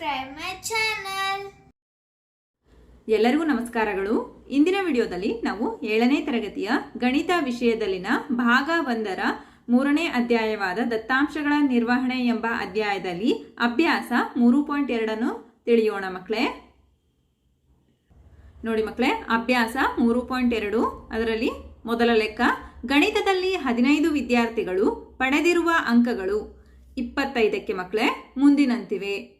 subscribe my channel ಎಲ್ಲರಿಗೂ ನಮಸ್ಕಾರಗಳು. ಇಂದಿನ ವಿಡಿಯೋದಲ್ಲಿ ನಾವು ಏಳನೇ ತರಗತಿಯ ಗಣಿತ ವಿಷಯದಲ್ಲಿನ ಭಾಗ ಒಂದರ ಮೂರನೇ ಅಧ್ಯಾಯವಾದ ದತ್ತಾಂಶಗಳ ನಿರ್ವಹಣೆ ಎಂಬ ಅಧ್ಯಾಯದಲ್ಲಿ ಅಭ್ಯಾಸ ಮೂರು ಪಾಯಿಂಟ್ ಎರಡನ್ನು ತಿಳಿಯೋಣ ಮಕ್ಕಳೇ. ನೋಡಿ ಮಕ್ಕಳೇ, ಅಭ್ಯಾಸ ಮೂರು ಪಾಯಿಂಟ್ ಎರಡು, ಅದರಲ್ಲಿ ಮೊದಲ ಲೆಕ್ಕ, ಗಣಿತದಲ್ಲಿ ಹದಿನೈದು ವಿದ್ಯಾರ್ಥಿಗಳು ಪಡೆದಿರುವ ಅಂಕಗಳು ಇಪ್ಪತ್ತೈದಕ್ಕೆ ಮಕ್ಕಳೇ, ಮುಂದಿನಂತಿವೆ.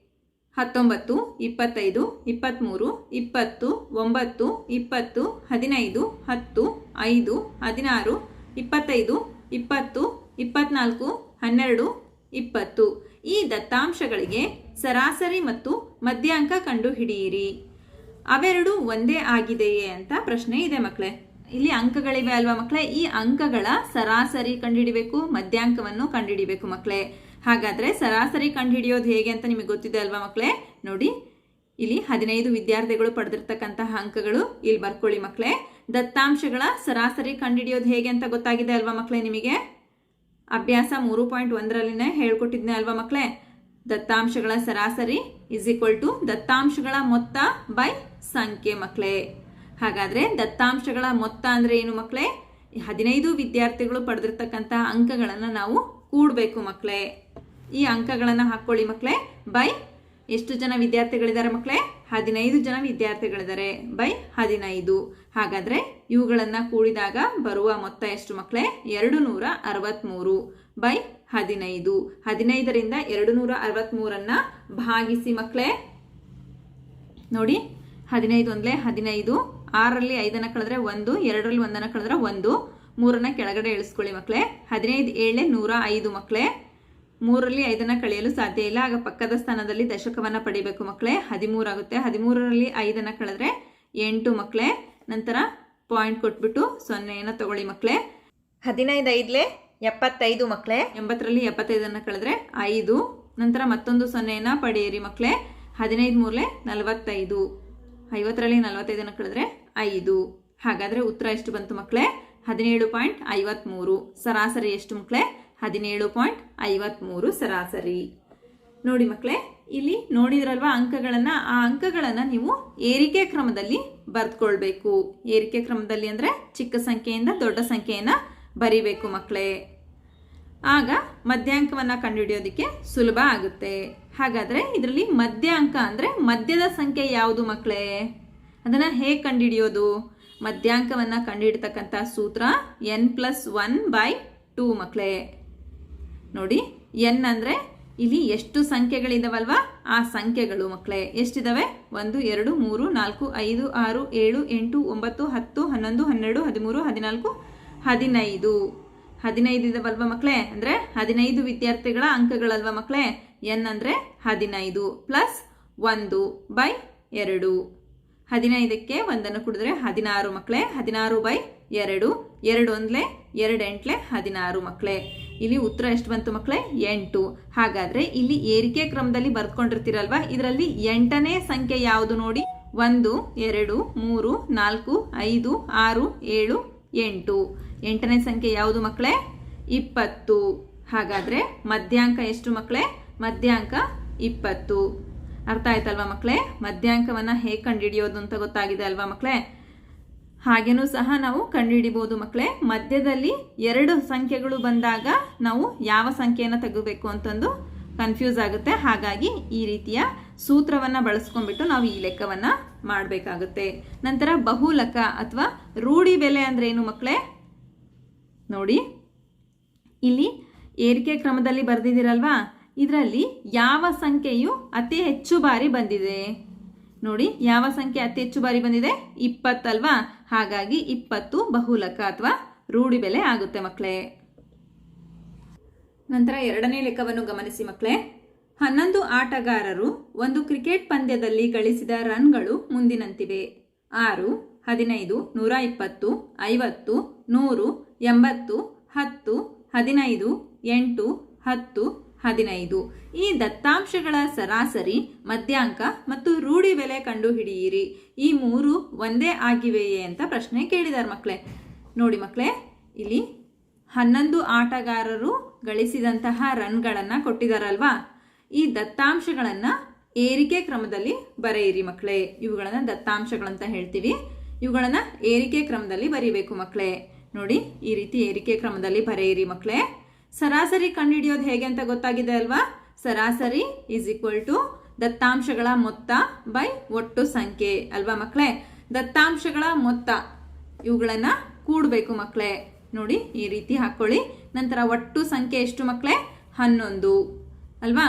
ಹತ್ತೊಂಬತ್ತು, ಇಪ್ಪತ್ತೈದು ಇಪ್ಪತ್ತ್ಮೂರು ಇಪ್ಪತ್ತು, ಒಂಬತ್ತು, ಇಪ್ಪತ್ತು, ಹದಿನೈದು, ಹತ್ತು, ಐದು, ಹದಿನಾರು, ಇಪ್ಪತ್ತೈದು, ಇಪ್ಪತ್ತು, ಇಪ್ಪತ್ನಾಲ್ಕು, ಹನ್ನೆರಡು, ಇಪ್ಪತ್ತು. ಈ ದತ್ತಾಂಶಗಳಿಗೆ ಸರಾಸರಿ ಮತ್ತು ಮಧ್ಯಾಂಕ ಕಂಡುಹಿಡಿಯಿರಿ. ಅವೆರಡು ಒಂದೇ ಆಗಿದೆಯೇ ಅಂತ ಪ್ರಶ್ನೆ ಇದೆ ಮಕ್ಕಳೇ. ಇಲ್ಲಿ ಅಂಕಗಳಿವೆ ಅಲ್ವಾ ಮಕ್ಕಳೇ? ಈ ಅಂಕಗಳ ಸರಾಸರಿ ಕಂಡುಹಿಡಿಬೇಕು, ಮಧ್ಯಾಂಕವನ್ನು ಕಂಡುಹಿಡಿಬೇಕು ಮಕ್ಕಳೇ. ಹಾಗಾದ್ರೆ ಸರಾಸರಿ ಕಂಡುಹಿಡಿಯೋದು ಹೇಗೆ ಅಂತ ನಿಮಗೆ ಗೊತ್ತಿದೆ ಅಲ್ವಾ ಮಕ್ಕಳೇ ನೋಡಿ, ಇಲ್ಲಿ ಹದಿನೈದು ವಿದ್ಯಾರ್ಥಿಗಳು ಪಡೆದಿರ್ತಕ್ಕಂತಹ ಅಂಕಗಳು ಇಲ್ಲಿ ಬರ್ಕೊಳ್ಳಿ ಮಕ್ಕಳೇ ದತ್ತಾಂಶಗಳ ಸರಾಸರಿ ಕಂಡುಹಿಡಿಯೋದು ಹೇಗೆ ಅಂತ ಗೊತ್ತಾಗಿದೆ ಅಲ್ವಾ ಮಕ್ಕಳೇ ನಿಮಗೆ? ಅಭ್ಯಾಸ ಮೂರು ಪಾಯಿಂಟ್ ಒಂದರಲ್ಲಿನೇ ಹೇಳ್ಕೊಟ್ಟಿದ್ನೆ ಅಲ್ವಾ ಮಕ್ಕಳೇ ದತ್ತಾಂಶಗಳ ಸರಾಸರಿ ಇಸ್ ಈಕ್ವಲ್ ಟು ದತ್ತಾಂಶಗಳ ಮೊತ್ತ ಬೈ ಸಂಖ್ಯೆ ಮಕ್ಕಳೇ ಹಾಗಾದ್ರೆ ದತ್ತಾಂಶಗಳ ಮೊತ್ತ ಅಂದ್ರೆ ಏನು ಮಕ್ಕಳೇ ಹದಿನೈದು ವಿದ್ಯಾರ್ಥಿಗಳು ಪಡೆದಿರ್ತಕ್ಕಂತಹ ಅಂಕಗಳನ್ನು ನಾವು ಕೂಡಬೇಕು ಮಕ್ಕಳೇ ಈ ಅಂಕಗಳನ್ನು ಹಾಕೊಳ್ಳಿ ಮಕ್ಕಳೇ ಬೈ. ಎಷ್ಟು ಜನ ವಿದ್ಯಾರ್ಥಿಗಳಿದ್ದಾರೆ ಮಕ್ಕಳೇ ಹದಿನೈದು ಜನ ವಿದ್ಯಾರ್ಥಿಗಳಿದ್ದಾರೆ. ಬೈ. ಹದಿನೈದು. ಹಾಗಾದರೆ ಇವುಗಳನ್ನು ಕೂಡಿದಾಗ ಬರುವ ಮೊತ್ತ ಎಷ್ಟು ಮಕ್ಕಳೇ ಎರಡು ನೂರ ಅರವತ್ತ್ಮೂರು ಬೈ. ಹದಿನೈದು. ಹದಿನೈದರಿಂದ ಎರಡು ನೂರ ಅರವತ್ತ್ಮೂರನ್ನು ಭಾಗಿಸಿ ಮಕ್ಕಳೇ ನೋಡಿ, ಹದಿನೈದು ಒಂದಲೇ ಹದಿನೈದು. ಆರಲ್ಲಿ ಐದನ್ನು ಕಳೆದ್ರೆ ಒಂದು, ಎರಡರಲ್ಲಿ ಒಂದನ್ನು ಕಳೆದ್ರೆ ಒಂದು. ಮೂರನ್ನು ಕೆಳಗಡೆ ಇಳಿಸ್ಕೊಳ್ಳಿ ಮಕ್ಕಳೇ ಹದಿನೈದು ಏಳೆ ನೂರ ಐದು ಮಕ್ಕಳೇ ಮೂರರಲ್ಲಿ ಐದನ್ನು ಕಳೆಯಲು ಸಾಧ್ಯ ಇಲ್ಲ. ಆಗ ಪಕ್ಕದ ಸ್ಥಾನದಲ್ಲಿ ದಶಕವನ್ನ ಪಡಿಬೇಕು ಮಕ್ಕಳೇ ಹದಿಮೂರಾಗುತ್ತೆ ಹದಿಮೂರರಲ್ಲಿ ಐದನ್ನು ಕಳೆದ್ರೆ ಎಂಟು ಮಕ್ಕಳೇ ನಂತರ ಪಾಯಿಂಟ್ ಕೊಟ್ಬಿಟ್ಟು ಸೊನ್ನೆಯನ್ನು ತಗೊಳ್ಳಿ ಮಕ್ಕಳೇ ಹದಿನೈದು ಐದ್ಲೆ ಎಪ್ಪತ್ತೈದು ಮಕ್ಕಳೇ ಎಂಬತ್ತರಲ್ಲಿ ಎಪ್ಪತ್ತೈದನ್ನು ಕಳೆದ್ರೆ ಐದು. ನಂತರ ಮತ್ತೊಂದು ಸೊನ್ನೆಯನ್ನ ಪಡೆಯಿರಿ ಮಕ್ಕಳೇ ಹದಿನೈದು ಮೂರಲೆ ನಲವತ್ತೈದು. ಐವತ್ತರಲ್ಲಿ ನಲವತ್ತೈದನ್ನು ಕಳೆದ್ರೆ ಐದು. ಹಾಗಾದ್ರೆ ಉತ್ತರ ಎಷ್ಟು ಬಂತು ಮಕ್ಕಳೇ ಹದಿನೇಳು ಪಾಯಿಂಟ್ ಐವತ್ತ್ಮೂರು ಸರಾಸರಿ ಎಷ್ಟು ಮಕ್ಕಳೇ ಹದಿನೇಳು ಪಾಯಿಂಟ್ ಐವತ್ಮೂರು ಸರಾಸರಿ. ನೋಡಿ ಮಕ್ಕಳೇ ಇಲ್ಲಿ ನೋಡಿದ್ರಲ್ವಾ ಅಂಕಗಳನ್ನ? ಆ ಅಂಕಗಳನ್ನ ನೀವು ಏರಿಕೆ ಕ್ರಮದಲ್ಲಿ ಬರೆದುಕೊಳ್ಬೇಕು. ಏರಿಕೆ ಕ್ರಮದಲ್ಲಿ ಅಂದ್ರೆ ಚಿಕ್ಕ ಸಂಖ್ಯೆಯಿಂದ ದೊಡ್ಡ ಸಂಖ್ಯೆಯನ್ನ ಬರಿಬೇಕು ಮಕ್ಕಳೇ ಆಗ ಮಧ್ಯಾಂಕವನ್ನ ಕಂಡುಹಿಡಿಯೋದಕ್ಕೆ ಸುಲಭ ಆಗುತ್ತೆ. ಹಾಗಾದ್ರೆ ಇದರಲ್ಲಿ ಮಧ್ಯಾಂಕ ಅಂದ್ರೆ ಮಧ್ಯದ ಸಂಖ್ಯೆ ಯಾವುದು ಮಕ್ಕಳೇ ಅದನ್ನ ಹೇಗೆ ಕಂಡುಹಿಡಿಯೋದು? ಮಧ್ಯಾಂಕವನ್ನ ಕಂಡುಹಿಡ್ತಕ್ಕಂಥ ಸೂತ್ರ N plus one by two ಮಕ್ಕಳೇ ನೋಡಿ ಎನ್ ಅಂದ್ರೆ ಇಲ್ಲಿ ಎಷ್ಟು ಸಂಖ್ಯೆಗಳಿದಾವಲ್ವಾ? ಆ ಸಂಖ್ಯೆಗಳು ಮಕ್ಕಳೇ ಎಷ್ಟಿದಾವೆ? ಒಂದು, ಎರಡು, ಮೂರು, ನಾಲ್ಕು, ಐದು, ಆರು, ಏಳು, ಎಂಟು, ಒಂಬತ್ತು, ಹತ್ತು, ಹನ್ನೊಂದು, ಹನ್ನೆರಡು, ಹದಿಮೂರು, ಹದಿನಾಲ್ಕು, ಹದಿನೈದು. ಹದಿನೈದು ಇದಾವಲ್ವಾ ಮಕ್ಕಳೇ ಅಂದ್ರೆ ಹದಿನೈದು ವಿದ್ಯಾರ್ಥಿಗಳ ಅಂಕಗಳಲ್ವಾ ಮಕ್ಕಳೇ ಎನ್ ಅಂದ್ರೆ ಹದಿನೈದು ಪ್ಲಸ್ ಒಂದು ಬೈ ಎರಡು. ಹದಿನೈದಕ್ಕೆ ಒಂದನ್ನು ಕುಡಿದ್ರೆ ಹದಿನಾರು ಮಕ್ಕಳೇ ಹದಿನಾರು ಬೈ ಎರಡು ಎರಡು ಒಂದ್ಲೆ, ಎರಡು ಎಂಟ್ಲೆ, ಹದಿನಾರು ಮಕ್ಕಳೇ ಇಲ್ಲಿ ಉತ್ತರ ಎಷ್ಟು ಬಂತು ಮಕ್ಕಳೇ ಎಂಟು. ಹಾಗಾದ್ರೆ ಇಲ್ಲಿ ಏರಿಕೆ ಕ್ರಮದಲ್ಲಿ ಬರ್ಕೊಂಡಿರ್ತೀರಲ್ವಾ ಇದರಲ್ಲಿ ಎಂಟನೇ ಸಂಖ್ಯೆ ಯಾವುದು ನೋಡಿ? ಒಂದು, ಎರಡು, ಮೂರು, ನಾಲ್ಕು, ಐದು, ಆರು, ಏಳು, ಎಂಟು. ಎಂಟನೇ ಸಂಖ್ಯೆ ಯಾವುದು ಮಕ್ಕಳೇ ಇಪ್ಪತ್ತು. ಹಾಗಾದ್ರೆ ಮಧ್ಯಾಂಕ ಎಷ್ಟು ಮಕ್ಕಳೇ ಮಧ್ಯಾಂಕ ಇಪ್ಪತ್ತು. ಅರ್ಥ ಆಯ್ತಲ್ವಾ ಮಕ್ಕಳೇ ಮಧ್ಯಾಂಕವನ್ನ ಹೇಗೆ ಕಂಡುಹಿಡಿಯೋದು ಅಂತ ಗೊತ್ತಾಗಿದೆ ಅಲ್ವಾ ಮಕ್ಕಳೇ ಹಾಗೇನೂ ಸಹ ನಾವು ಕಂಡುಹಿಡಿಬಹುದು ಮಕ್ಕಳೇ. ಮಧ್ಯದಲ್ಲಿ ಎರಡು ಸಂಖ್ಯೆಗಳು ಬಂದಾಗ ನಾವು ಯಾವ ಸಂಖ್ಯೆಯನ್ನು ತೆಗೋಬೇಕು ಅಂತಂದು ಕನ್ಫ್ಯೂಸ್ ಆಗುತ್ತೆ. ಹಾಗಾಗಿ ಈ ರೀತಿಯ ಸೂತ್ರವನ್ನ ಬಳಸ್ಕೊಂಡ್ಬಿಟ್ಟು ನಾವು ಈ ಲೆಕ್ಕವನ್ನ ಮಾಡಬೇಕಾಗುತ್ತೆ. ನಂತರ ಬಹುಲಕ ಅಥವಾ ರೂಢಿ ಬೆಲೆ ಅಂದ್ರೆ ಏನು ಮಕ್ಕಳೇ? ನೋಡಿ, ಇಲ್ಲಿ ಏರಿಕೆ ಕ್ರಮದಲ್ಲಿ ಬರೆದಿದ್ದೀರಲ್ವಾ? ಇದರಲ್ಲಿ ಯಾವ ಸಂಖ್ಯೆಯು ಅತಿ ಹೆಚ್ಚು ಬಾರಿ ಬಂದಿದೆ? ನೋಡಿ, ಯಾವ ಸಂಖ್ಯೆ ಅತಿ ಹೆಚ್ಚು ಬಾರಿ ಬಂದಿದೆ? ಇಪ್ಪತ್ತಲ್ವಾ? ಹಾಗಾಗಿ ಇಪ್ಪತ್ತು ಬಹುಲಕ ಅಥವಾ ರೂಢಿ ಬೆಲೆ ಆಗುತ್ತೆ ಮಕ್ಕಳೇ ನಂತರ ಎರಡನೇ ಲೆಕ್ಕವನ್ನು ಗಮನಿಸಿ ಮಕ್ಕಳೇ ಹನ್ನೊಂದು ಆಟಗಾರರು ಒಂದು ಕ್ರಿಕೆಟ್ ಪಂದ್ಯದಲ್ಲಿ ಗಳಿಸಿದ ರನ್ಗಳು ಮುಂದಿನಂತಿವೆ. ಆರು, ಹದಿನೈದು, ನೂರ ಇಪ್ಪತ್ತು, ಐವತ್ತು, ನೂರು, ಎಂಬತ್ತು, ಹತ್ತು, ಹದಿನೈದು, ಎಂಟು, ಹತ್ತು ಹದಿನೈದು. ಈ ದತ್ತಾಂಶಗಳ ಸರಾಸರಿ ಮಧ್ಯಾಂಕ ಮತ್ತು ರೂಢಿ ಬೆಲೆ ಕಂಡುಹಿಡಿಯಿರಿ. ಈ ಮೂರು ಒಂದೇ ಆಗಿವೆಯೇ ಅಂತ ಪ್ರಶ್ನೆ ಕೇಳಿದಾರೆ ಮಕ್ಕಳೇ ನೋಡಿ ಮಕ್ಕಳೇ ಇಲ್ಲಿ ಹನ್ನೊಂದು ಆಟಗಾರರು ಗಳಿಸಿದಂತಹ ರನ್ಗಳನ್ನು ಕೊಟ್ಟಿದಾರಲ್ವಾ? ಈ ದತ್ತಾಂಶಗಳನ್ನು ಏರಿಕೆ ಕ್ರಮದಲ್ಲಿ ಬರೆಯಿರಿ ಮಕ್ಕಳೇ ಇವುಗಳನ್ನು ದತ್ತಾಂಶಗಳಂತ ಹೇಳ್ತೀವಿ. ಇವುಗಳನ್ನು ಏರಿಕೆ ಕ್ರಮದಲ್ಲಿ ಬರೀಬೇಕು ಮಕ್ಕಳೇ ನೋಡಿ, ಈ ರೀತಿ ಏರಿಕೆ ಕ್ರಮದಲ್ಲಿ ಬರೆಯಿರಿ ಮಕ್ಕಳೇ ಸರಾಸರಿ ಕಂಡುಹಿಡಿಯೋದು ಹೇಗೆ ಅಂತ ಗೊತ್ತಾಗಿದೆ ಅಲ್ವಾ? ಸರಾಸರಿ ಈಸ್ ಈಕ್ವಲ್ ಟು ದತ್ತಾಂಶಗಳ ಮೊತ್ತ ಬೈ ಒಟ್ಟು ಸಂಖ್ಯೆ ಅಲ್ವಾ ಮಕ್ಕಳೇ ದತ್ತಾಂಶಗಳ ಮೊತ್ತ, ಇವುಗಳನ್ನ ಕೂಡಬೇಕು ಮಕ್ಕಳೇ ನೋಡಿ, ಈ ರೀತಿ ಹಾಕೊಳ್ಳಿ. ನಂತರ ಒಟ್ಟು ಸಂಖ್ಯೆ ಎಷ್ಟು ಮಕ್ಕಳೇ ಹನ್ನೊಂದು. ಅಲ್ವಾ?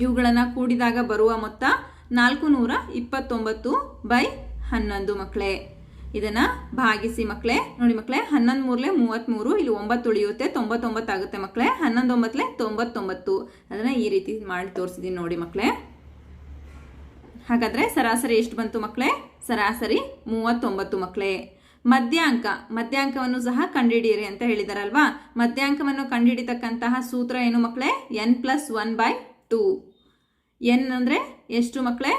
ಇವುಗಳನ್ನ ಕೂಡಿದಾಗ ಬರುವ ಮೊತ್ತ ನಾಲ್ಕು ನೂರ ಇಪ್ಪತ್ತೊಂಬತ್ತು ಬೈ ಹನ್ನೊಂದು ಮಕ್ಕಳೇ ಇದನ್ನ ಭಾಗಿಸಿ ಮಕ್ಕಳೇ ನೋಡಿ ಮಕ್ಕಳೇ ಹನ್ನೊಂದು ಮೂರ್ಲೆ ಮೂವತ್ತ್ಮೂರು ಇಲ್ಲಿ ಒಂಬತ್ತು ಉಳಿಯುತ್ತೆ, ತೊಂಬತ್ತೊಂಬತ್ತು ಆಗುತ್ತೆ ಮಕ್ಕಳೇ ಹನ್ನೊಂದು ಒಂಬತ್ತಲೆ ತೊಂಬತ್ತೊಂಬತ್ತು. ಅದನ್ನ ಈ ರೀತಿ ಮಾಡಿ ತೋರಿಸಿದೀನಿ ನೋಡಿ ಮಕ್ಕಳೇ ಹಾಗಾದ್ರೆ ಸರಾಸರಿ ಎಷ್ಟು ಬಂತು ಮಕ್ಕಳೇ ಸರಾಸರಿ ಮೂವತ್ತೊಂಬತ್ತು ಮಕ್ಕಳೇ ಮಧ್ಯಾಂಕ. ಮಧ್ಯಾಂಕವನ್ನು ಸಹ ಕಂಡುಹಿಡಿಯಿರಿ ಅಂತ ಹೇಳಿದಾರಲ್ವಾ? ಮಧ್ಯಾಂಕವನ್ನು ಕಂಡುಹಿಡಿತಕ್ಕಂತಹ ಸೂತ್ರ ಏನು ಮಕ್ಕಳೇ N plus one by two. N ಅಂದರೆ ಎಷ್ಟು ಮಕ್ಕಳೇ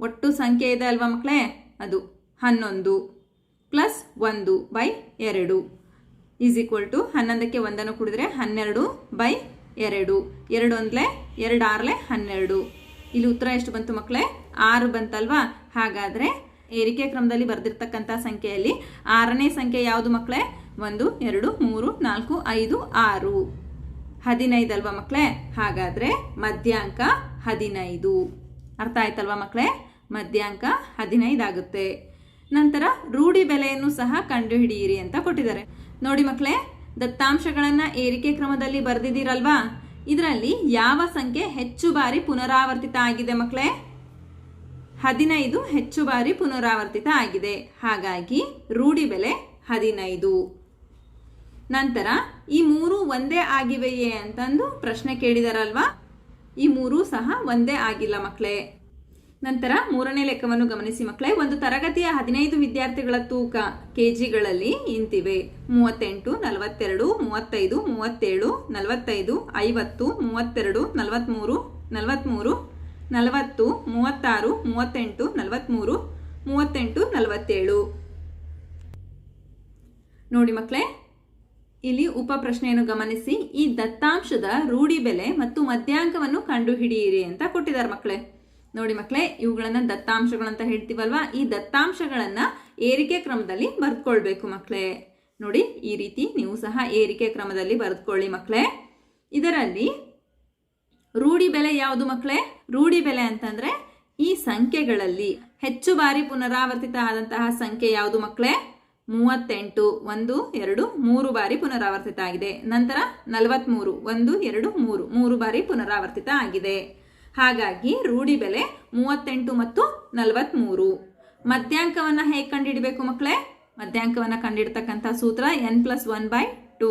ಒಟ್ಟು ಸಂಖ್ಯೆ ಇದೆ ಅಲ್ವಾ ಮಕ್ಕಳೇ ಅದು ಹನ್ನೊಂದು. ಪ್ಲಸ್ ಒಂದು ಬೈ ಎರಡು ಈಸ್ ಈಕ್ವಲ್ ಟು ಹನ್ನೊಂದಕ್ಕೆ ಒಂದನ್ನು ಕುಡಿದ್ರೆ ಹನ್ನೆರಡು ಬೈ ಎರಡು. ಎರಡು ಒಂದ್ಲೆ ಎರಡು ಆರ್ಲೆ ಹನ್ನೆರಡು. ಇಲ್ಲಿ ಉತ್ತರ ಎಷ್ಟು ಬಂತು ಮಕ್ಕಳೇ ಆರು ಬಂತಲ್ವಾ? ಹಾಗಾದ್ರೆ ಏರಿಕೆ ಕ್ರಮದಲ್ಲಿ ಬರೆದಿರ್ತಕ್ಕಂಥ ಸಂಖ್ಯೆಯಲ್ಲಿ ಆರನೇ ಸಂಖ್ಯೆ ಯಾವುದು ಮಕ್ಕಳೇ ಒಂದು, ಎರಡು, ಮೂರು, ನಾಲ್ಕು, ಐದು, ಆರು. ಹದಿನೈದಲ್ವಾ ಮಕ್ಕಳೇ ಹಾಗಾದ್ರೆ ಮಧ್ಯಾಂಕ ಹದಿನೈದು. ಅರ್ಥ ಆಯ್ತಲ್ವಾ ಮಕ್ಕಳೇ ಮಧ್ಯಾಂಕ ಹದಿನೈದು ಆಗುತ್ತೆ ನಂತರ ರೂಢಿ ಬೆಲೆಯನ್ನು ಸಹ ಕಂಡುಹಿಡಿಯಿರಿ ಅಂತ ಕೊಟ್ಟಿದ್ದಾರೆ. ನೋಡಿ ಮಕ್ಕಳೇ, ದತ್ತಾಂಶಗಳನ್ನು ಏರಿಕೆ ಕ್ರಮದಲ್ಲಿ ಬರೆದಿದ್ದೀರಲ್ವಾ? ಇದರಲ್ಲಿ ಯಾವ ಸಂಖ್ಯೆ ಹೆಚ್ಚು ಬಾರಿ ಪುನರಾವರ್ತಿತ ಆಗಿದೆ ಮಕ್ಕಳೇ? ಹದಿನೈದು ಹೆಚ್ಚು ಬಾರಿ ಪುನರಾವರ್ತಿತ ಆಗಿದೆ. ಹಾಗಾಗಿ ರೂಢಿ ಬೆಲೆ ಹದಿನೈದು. ನಂತರ, ಈ ಮೂರು ಒಂದೇ ಆಗಿವೆಯೇ ಅಂತಂದು ಪ್ರಶ್ನೆ ಕೇಳಿದಾರಲ್ವಾ? ಈ ಮೂರು ಸಹ ಒಂದೇ ಆಗಿಲ್ಲ ಮಕ್ಕಳೇ. ನಂತರ ಮೂರನೇ ಲೆಕ್ಕವನ್ನು ಗಮನಿಸಿ ಮಕ್ಕಳೇ, ಒಂದು ತರಗತಿಯ ಹದಿನೈದು ವಿದ್ಯಾರ್ಥಿಗಳ ತೂಕ ಕೆಜಿಗಳಲ್ಲಿ ಇಂತಿವೆ. ಮೂವತ್ತೆಂಟು, ನಲವತ್ತೆರಡು, ಮೂವತ್ತೈದು, ಮೂವತ್ತೇಳು, ನಲವತ್ತೈದು, ಐವತ್ತು, ಮೂವತ್ತೆರಡು ನಲವತ್ತ್ಮೂರು ನಲವತ್ತ್ಮೂರು ನಲವತ್ತು, ಮೂವತ್ತಾರು, ಮೂವತ್ತೆಂಟು ನಲವತ್ತ್ಮೂರು ಮೂವತ್ತೆಂಟು, ನಲವತ್ತೇಳು. ನೋಡಿ ಮಕ್ಕಳೇ, ಇಲ್ಲಿ ಉಪ ಪ್ರಶ್ನೆಯನ್ನು ಗಮನಿಸಿ. ಈ ದತ್ತಾಂಶದ ರೂಢಿ ಬೆಲೆ ಮತ್ತು ಮಧ್ಯಾಂಕವನ್ನು ಕಂಡುಹಿಡಿಯಿರಿ ಅಂತ ಕೊಟ್ಟಿದ್ದಾರೆ ಮಕ್ಕಳೇ. ನೋಡಿ ಮಕ್ಕಳೇ ಇವುಗಳನ್ನ ದತ್ತಾಂಶಗಳಂತ ಹೇಳ್ತೀವಲ್ವಾ? ಈ ದತ್ತಾಂಶಗಳನ್ನ ಏರಿಕೆ ಕ್ರಮದಲ್ಲಿ ಬರೆದುಕೊಳ್ಬೇಕು ಮಕ್ಕಳೇ ನೋಡಿ, ಈ ರೀತಿ ನೀವು ಸಹ ಏರಿಕೆ ಕ್ರಮದಲ್ಲಿ ಬರೆದುಕೊಳ್ಳಿ ಮಕ್ಕಳೇ ಇದರಲ್ಲಿ ರೂಢಿ ಬೆಲೆ ಯಾವುದು ಮಕ್ಕಳೇ ರೂಢಿ ಬೆಲೆ ಅಂತಂದ್ರೆ, ಈ ಸಂಖ್ಯೆಗಳಲ್ಲಿ ಹೆಚ್ಚು ಬಾರಿ ಪುನರಾವರ್ತಿತ ಆದಂತಹ ಸಂಖ್ಯೆ ಯಾವುದು ಮಕ್ಕಳೇ ಮೂವತ್ತೆಂಟು, ಒಂದು, ಎರಡು, ಮೂರು ಬಾರಿ ಪುನರಾವರ್ತಿತ ಆಗಿದೆ. ನಂತರ ನಲವತ್ಮೂರು, ಒಂದು, ಎರಡು, ಮೂರು ಮೂರು ಬಾರಿ ಪುನರಾವರ್ತಿತ ಆಗಿದೆ. ಹಾಗಾಗಿ ರೂಢಿ ಬೆಲೆ ಮೂವತ್ತೆಂಟು ಮತ್ತು ನಲವತ್ತ್ಮೂರು ಮಧ್ಯಾಂಕವನ್ನು ಹೇಗೆ ಕಂಡುಹಿಡಬೇಕು ಮಕ್ಕಳೇ ಮಧ್ಯಾಂಕವನ್ನು ಕಂಡಿಡ್ತಕ್ಕಂಥ ಸೂತ್ರ N plus one by two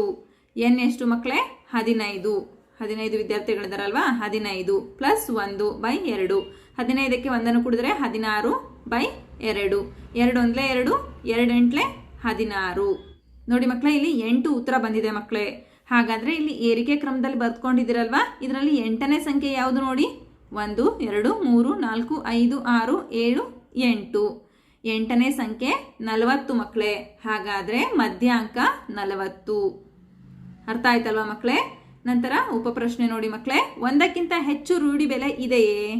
N ಎಷ್ಟು ಮಕ್ಕಳೇ ಹದಿನೈದು. ಹದಿನೈದು ವಿದ್ಯಾರ್ಥಿಗಳಿದ್ದಾರಲ್ವಾ ಹದಿನೈದು ಪ್ಲಸ್ ಒಂದು ಬೈ ಎರಡು. ಹದಿನೈದಕ್ಕೆ ಒಂದನ್ನು ಕುಡಿದ್ರೆ ಹದಿನಾರು ಬೈ ಎರಡು. ಎರಡು ಒಂದ್ಲೆ ಎರಡು ಎರಡು ಎಂಟ್ಲೆ ಹದಿನಾರು. ನೋಡಿ ಮಕ್ಕಳೇ ಇಲ್ಲಿ ಎಂಟು ಉತ್ತರ ಬಂದಿದೆ ಮಕ್ಕಳೇ ಹಾಗಾದರೆ ಇಲ್ಲಿ ಏರಿಕೆ ಕ್ರಮದಲ್ಲಿ ಬರ್ದ್ಕೊಂಡಿದ್ದೀರಲ್ವಾ? ಇದರಲ್ಲಿ ಎಂಟನೇ ಸಂಖ್ಯೆ ಯಾವುದು ನೋಡಿ? ಒಂದು, ಎರಡು, ಮೂರು, ನಾಲ್ಕು, ಐದು, ಆರು, ಏಳು, ಎಂಟು. ಎಂಟನೇ ಸಂಖ್ಯೆ ನಲವತ್ತು ಮಕ್ಕಳೇ. ಹಾಗಾದರೆ ಮಧ್ಯಾಂಕ ನಲವತ್ತು. ಅರ್ಥ ಆಯ್ತಲ್ವಾ ಮಕ್ಕಳೇ? ನಂತರ ಉಪಪ್ರಶ್ನೆ ನೋಡಿ ಮಕ್ಕಳೇ. ಒಂದಕ್ಕಿಂತ ಹೆಚ್ಚು ರೂಢಿ ಬೆಲೆ ಇದೆಯೇ?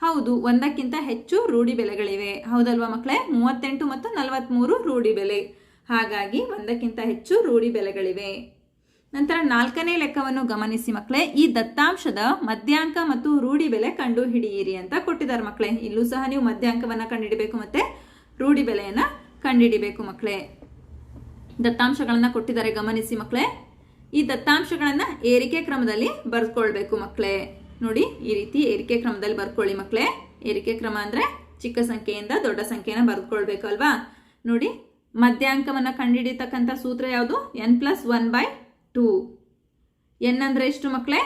ಹೌದು, ಒಂದಕ್ಕಿಂತ ಹೆಚ್ಚು ರೂಢಿ ಬೆಲೆಗಳಿವೆ. ಹೌದಲ್ವಾ ಮಕ್ಕಳೇ? ಮೂವತ್ತೆಂಟು ಮತ್ತು ನಲವತ್ತ್ಮೂರು ರೂಢಿ ಬೆಲೆ. ಹಾಗಾಗಿ ಒಂದಕ್ಕಿಂತ ಹೆಚ್ಚು ರೂಢಿ ಬೆಲೆಗಳಿವೆ. ನಂತರ ನಾಲ್ಕನೇ ಲೆಕ್ಕವನ್ನು ಗಮನಿಸಿ ಮಕ್ಕಳೇ, ಈ ದತ್ತಾಂಶದ ಮಧ್ಯಾಂಕ ಮತ್ತು ರೂಢಿ ಬೆಲೆ ಕಂಡು ಹಿಡಿಯಿರಿ ಅಂತ ಕೊಟ್ಟಿದ್ದಾರೆ ಮಕ್ಕಳೇ. ಇಲ್ಲೂ ಸಹ ನೀವು ಮಧ್ಯಾಂಕವನ್ನ ಕಂಡುಹಿಡಿಬೇಕು ಮತ್ತೆ ರೂಢಿ ಬೆಲೆಯನ್ನು ಕಂಡುಹಿಡಿಬೇಕು ಮಕ್ಕಳೇ. ದತ್ತಾಂಶಗಳನ್ನು ಕೊಟ್ಟಿದ್ದಾರೆ ಗಮನಿಸಿ ಮಕ್ಕಳೇ. ಈ ದತ್ತಾಂಶಗಳನ್ನು ಏರಿಕೆ ಕ್ರಮದಲ್ಲಿ ಬರ್ಕೊಳ್ಬೇಕು ಮಕ್ಕಳೇ. ನೋಡಿ, ಈ ರೀತಿ ಏರಿಕೆ ಕ್ರಮದಲ್ಲಿ ಬರ್ಕೊಳ್ಳಿ ಮಕ್ಕಳೇ. ಏರಿಕೆ ಕ್ರಮ ಅಂದ್ರೆ ಚಿಕ್ಕ ಸಂಖ್ಯೆಯಿಂದ ದೊಡ್ಡ ಸಂಖ್ಯೆನ ಬರ್ಕೊಳ್ಬೇಕು ಅಲ್ವಾ ನೋಡಿ, ಮಧ್ಯಾಂಕವನ್ನ ಕಂಡುಹಿಡಿತಕ್ಕಂಥ ಸೂತ್ರ ಯಾವುದು? N plus one by two. N ಅಂದರೆ ಎಷ್ಟು ಮಕ್ಕಳೇ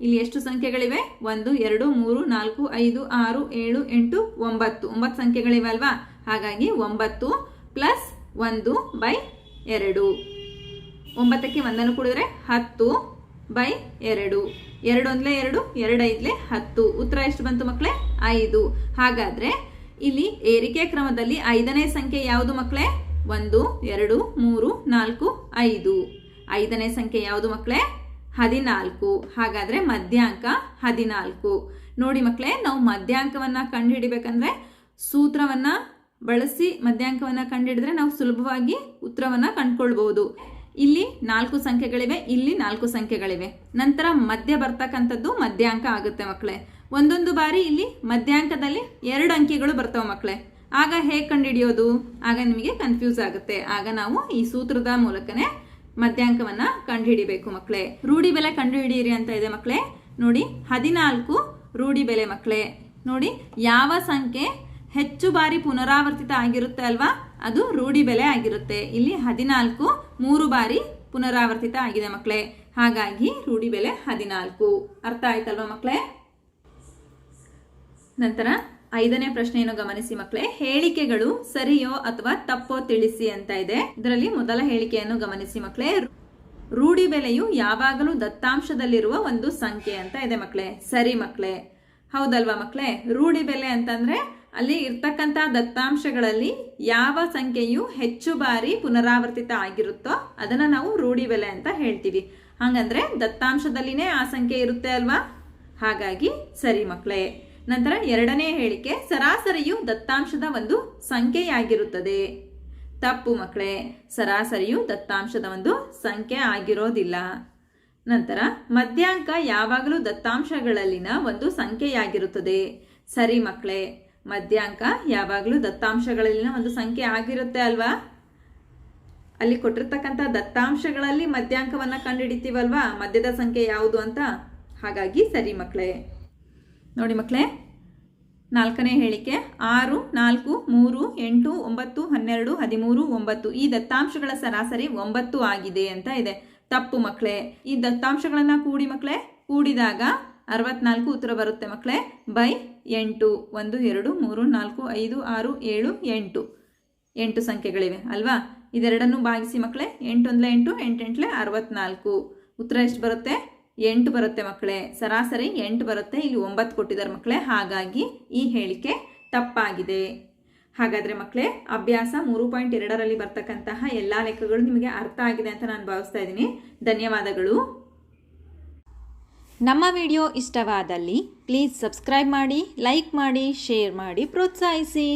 ಇಲ್ಲಿ ಎಷ್ಟು ಸಂಖ್ಯೆಗಳಿವೆ? ಒಂದು, ಎರಡು, ಮೂರು, ನಾಲ್ಕು, ಐದು, ಆರು, ಏಳು, ಎಂಟು, ಒಂಬತ್ತು. ಒಂಬತ್ತು ಸಂಖ್ಯೆಗಳಿವೆ ಅಲ್ವಾ ಹಾಗಾಗಿ ಒಂಬತ್ತು ಪ್ಲಸ್ ಒಂದು ಬೈ ಎರಡು. ಒಂಬತ್ತಕ್ಕೆ ಒಂದನ್ನು ಕೂಡಿದ್ರೆ ಹತ್ತು ಬೈ ಎರಡು. ಎರಡು ಒಂದ್ಲೆ ಎರಡು ಎರಡು ಐದ್ಲೆ ಹತ್ತು. ಉತ್ತರ ಎಷ್ಟು ಬಂತು ಮಕ್ಕಳೇ ಐದು. ಹಾಗಾದ್ರೆ ಇಲ್ಲಿ ಏರಿಕೆ ಕ್ರಮದಲ್ಲಿ ಐದನೇ ಸಂಖ್ಯೆ ಯಾವುದು ಮಕ್ಕಳೇ ಒಂದು, ಎರಡು, ಮೂರು, ನಾಲ್ಕು, ಐದು. ಐದನೇ ಸಂಖ್ಯೆ ಯಾವುದು ಮಕ್ಕಳೇ ಹದಿನಾಲ್ಕು. ಹಾಗಾದರೆ ಮಧ್ಯಾಂಕ ಹದಿನಾಲ್ಕು. ನೋಡಿ ಮಕ್ಕಳೇ ನಾವು ಮಧ್ಯಾಂಕವನ್ನು ಕಂಡುಹಿಡಿಬೇಕಂದ್ರೆ ಸೂತ್ರವನ್ನು ಬಳಸಿ ಮಧ್ಯಾಂಕವನ್ನು ಕಂಡುಹಿಡಿದ್ರೆ ನಾವು ಸುಲಭವಾಗಿ ಉತ್ತರವನ್ನು ಕಂಡುಕೊಳ್ಬಹುದು ಇಲ್ಲಿ ನಾಲ್ಕು ಸಂಖ್ಯೆಗಳಿವೆ, ಇಲ್ಲಿ ನಾಲ್ಕು ಸಂಖ್ಯೆಗಳಿವೆ. ನಂತರ ಮಧ್ಯ ಬರ್ತಕ್ಕಂಥದ್ದು ಮಧ್ಯಾಂಕ ಆಗುತ್ತೆ ಮಕ್ಕಳೇ ಒಂದೊಂದು ಬಾರಿ ಇಲ್ಲಿ ಮಧ್ಯಾಂಕದಲ್ಲಿ ಎರಡು ಅಂಕಿಗಳು ಬರ್ತವೆ ಮಕ್ಕಳೇ ಆಗ ಹೇಗೆ ಕಂಡುಹಿಡಿಯೋದು? ಆಗ ನಿಮಗೆ ಕನ್ಫ್ಯೂಸ್ ಆಗುತ್ತೆ. ಆಗ ನಾವು ಈ ಸೂತ್ರದ ಮೂಲಕನೇ ಮಧ್ಯಾಂಕವನ್ನ ಕಂಡುಹಿಡಿಬೇಕು ಮಕ್ಕಳೇ. ರೂಢಿ ಬೆಲೆ ಕಂಡುಹಿಡಿಯಿರಿ ಅಂತ ಇದೆ ಮಕ್ಕಳೇ. ನೋಡಿ, ಹದಿನಾಲ್ಕು ರೂಢಿ ಬೆಲೆ ಮಕ್ಕಳೇ. ನೋಡಿ, ಯಾವ ಸಂಖ್ಯೆ ಹೆಚ್ಚು ಬಾರಿ ಪುನರಾವರ್ತಿತ ಆಗಿರುತ್ತೆ ಅಲ್ವಾ? ಅದು ರೂಢಿ ಬೆಲೆ ಆಗಿರುತ್ತೆ. ಇಲ್ಲಿ ಹದಿನಾಲ್ಕು ಮೂರು ಬಾರಿ ಪುನರಾವರ್ತಿತ ಆಗಿದೆ ಮಕ್ಕಳೇ. ಹಾಗಾಗಿ ರೂಢಿ ಬೆಲೆ ಹದಿನಾಲ್ಕು. ಅರ್ಥ ಆಯ್ತಲ್ವಾ ಮಕ್ಕಳೇ? ನಂತರ ಐದನೇ ಪ್ರಶ್ನೆಯನ್ನು ಗಮನಿಸಿ ಮಕ್ಕಳೇ. ಹೇಳಿಕೆಗಳು ಸರಿಯೋ ಅಥವಾ ತಪ್ಪೋ ತಿಳಿಸಿ ಅಂತ ಇದೆ. ಇದರಲ್ಲಿ ಮೊದಲ ಹೇಳಿಕೆಯನ್ನು ಗಮನಿಸಿ ಮಕ್ಕಳೇ. ರೂಢಿ ಬೆಲೆಯು ಯಾವಾಗಲೂ ದತ್ತಾಂಶದಲ್ಲಿರುವ ಒಂದು ಸಂಖ್ಯೆ ಅಂತ ಇದೆ ಮಕ್ಕಳೇ. ಸರಿ ಮಕ್ಕಳೇ. ಹೌದಲ್ವಾ ಮಕ್ಕಳೇ? ರೂಢಿ ಬೆಲೆ ಅಂತಂದ್ರೆ ಅಲ್ಲಿ ಇರ್ತಕ್ಕಂಥ ದತ್ತಾಂಶಗಳಲ್ಲಿ ಯಾವ ಸಂಖ್ಯೆಯು ಹೆಚ್ಚು ಬಾರಿ ಪುನರಾವರ್ತಿತ ಆಗಿರುತ್ತೋ ಅದನ್ನ ನಾವು ರೂಢಿ ಬೆಲೆ ಅಂತ ಹೇಳ್ತೀವಿ. ಹಾಗಂದ್ರೆ ದತ್ತಾಂಶದಲ್ಲಿನೇ ಆ ಸಂಖ್ಯೆ ಇರುತ್ತೆ ಅಲ್ವಾ? ಹಾಗಾಗಿ ಸರಿ ಮಕ್ಕಳೇ. ನಂತರ ಎರಡನೇ ಹೇಳಿಕೆ ಸರಾಸರಿಯು ದತ್ತಾಂಶದ ಒಂದು ಸಂಖ್ಯೆಯಾಗಿರುತ್ತದೆ. ತಪ್ಪು ಮಕ್ಕಳೇ, ಸರಾಸರಿಯು ದತ್ತಾಂಶದ ಒಂದು ಸಂಖ್ಯೆ ಆಗಿರೋದಿಲ್ಲ. ನಂತರ ಮಧ್ಯಾಂಕ ಯಾವಾಗಲೂ ದತ್ತಾಂಶಗಳಲ್ಲಿನ ಒಂದು ಸಂಖ್ಯೆಯಾಗಿರುತ್ತದೆ. ಸರಿ ಮಕ್ಕಳೇ, ಮಧ್ಯಾಂಕ ಯಾವಾಗಲೂ ದತ್ತಾಂಶಗಳಲ್ಲಿನ ಒಂದು ಸಂಖ್ಯೆ ಆಗಿರುತ್ತೆ ಅಲ್ವಾ? ಅಲ್ಲಿ ಕೊಟ್ಟಿರ್ತಕ್ಕಂಥ ದತ್ತಾಂಶಗಳಲ್ಲಿ ಮಧ್ಯಾಂಕವನ್ನು ಕಂಡುಹಿಡಿತೀವಲ್ವಾ? ಮಧ್ಯದ ಸಂಖ್ಯೆ ಯಾವುದು ಅಂತ? ಹಾಗಾಗಿ ಸರಿ ಮಕ್ಕಳೇ ನೋಡಿ ಮಕ್ಕಳೇ, ನಾಲ್ಕನೇ ಹೇಳಿಕೆ, ಆರು, ನಾಲ್ಕು, ಮೂರು, ಎಂಟು, ಒಂಬತ್ತು, ಹನ್ನೆರಡು, ಹದಿಮೂರು, ಒಂಬತ್ತು. ಈ ದತ್ತಾಂಶಗಳ ಸರಾಸರಿ ಒಂಬತ್ತು ಆಗಿದೆ ಅಂತ ಇದೆ. ತಪ್ಪು ಮಕ್ಕಳೇ. ಈ ದತ್ತಾಂಶಗಳನ್ನು ಕೂಡಿ ಮಕ್ಕಳೇ, ಕೂಡಿದಾಗ ಅರವತ್ನಾಲ್ಕು ಉತ್ತರ ಬರುತ್ತೆ ಮಕ್ಕಳೇ. ಬೈ ಎಂಟು, ಒಂದು, ಎರಡು, ಮೂರು, ನಾಲ್ಕು, ಐದು, ಆರು, ಏಳು, ಎಂಟು. ಎಂಟು ಸಂಖ್ಯೆಗಳಿವೆ, ಅಲ್ವಾ? ಇದೆರಡನ್ನು ಭಾಗಿಸಿ ಮಕ್ಕಳೇ ಎಂಟೊಂದಲೆ ಎಂಟು ಎಂಟೆಂಟ್ಲೆ ಅರವತ್ನಾಲ್ಕು. ಉತ್ತರ ಎಷ್ಟು ಬರುತ್ತೆ? ಎಂಟು ಬರುತ್ತೆ ಮಕ್ಕಳೇ. ಸರಾಸರಿ ಎಂಟು ಬರುತ್ತೆ, ಇಲ್ಲಿ ಒಂಬತ್ತು ಕೊಟ್ಟಿದ್ದಾರೆ ಮಕ್ಕಳೇ. ಹಾಗಾಗಿ ಈ ಹೇಳಿಕೆ ತಪ್ಪಾಗಿದೆ. ಹಾಗಾದರೆ ಮಕ್ಕಳೇ, ಅಭ್ಯಾಸ ಮೂರು ಪಾಯಿಂಟ್ ಎರಡರಲ್ಲಿ ಬರ್ತಕ್ಕಂತಹ ಎಲ್ಲ ಲೆಕ್ಕಗಳು ನಿಮಗೆ ಅರ್ಥ ಆಗಿದೆ ಅಂತ ನಾನು ಭಾವಿಸ್ತಾ ಇದ್ದೀನಿ. ಧನ್ಯವಾದಗಳು. ನಮ್ಮ ವಿಡಿಯೋ ಇಷ್ಟವಾದಲ್ಲಿ, ಪ್ಲೀಸ್ ಸಬ್ಸ್ಕ್ರೈಬ್ ಮಾಡಿ, ಲೈಕ್ ಮಾಡಿ, ಶೇರ್ ಮಾಡಿ, ಪ್ರೋತ್ಸಾಹಿಸಿ.